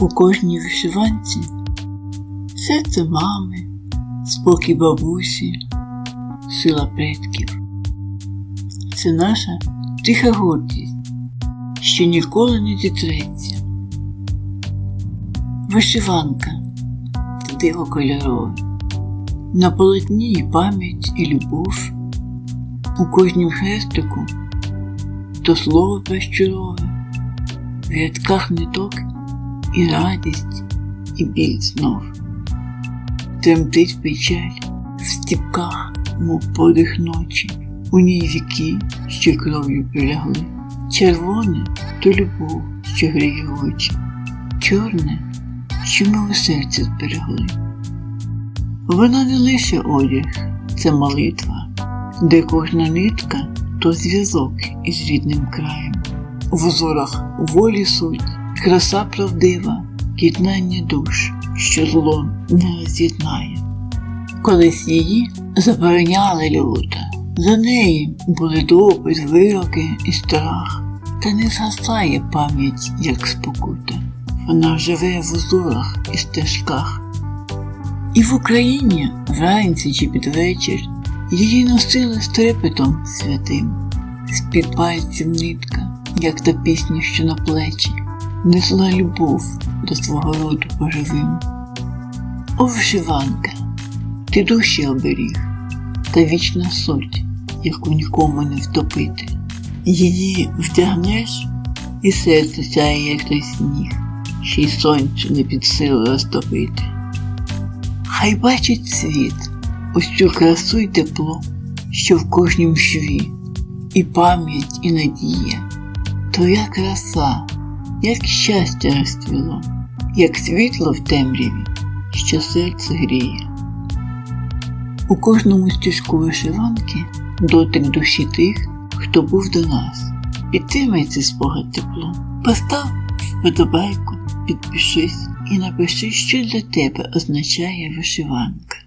У кожній вишиванці серце мами, спокій бабусі, сила предків. Це наша тиха гордість, що ніколи не зітреться. Вишиванка диво кольорове, на полотні і пам'ять і любов, у кожнім хрестику то слово безчурове, в рядках ниток і радість, і біль знов. Тремтить печаль в стіпках, мов подих ночі, у ній віки, що кров'ю прилягли. Червоне то любов, що гріє очі, чорне, що ми у зберегли. Вона не лише одяг, це молитва, де кожна нитка то зв'язок із рідним краєм. В узорах волі суть, краса правдива, єднання душ, що зло не роз'єднає. Колись її забороняли люто, за неї були допит, вироки і страх, та не згасає пам'ять, як спокута. Вона живе в узорах і стежках. І в Україні вранці чи під вечір її носили з святим, з-під пальців нитка, як та пісня, що на плечі, несла любов до свого роду поживим. О, вишиванка, ти душі оберіг, та вічна суть, яку нікому не втопити. Її втягнеш, і серце сяє, як той сніг, ще й сонцю не під силу розтопити. Хай бачить світ ось цю красу й тепло, що в кожнім шві, і пам'ять, і надія, твоя краса, як щастя розцвіло, як світло в темряві, що серце гріє. У кожному стежку вишиванки дотик душі тих, хто був до нас. Підтримай цей спогад тепло, постав вподобайку, підпишись і напиши, що для тебе означає вишиванка.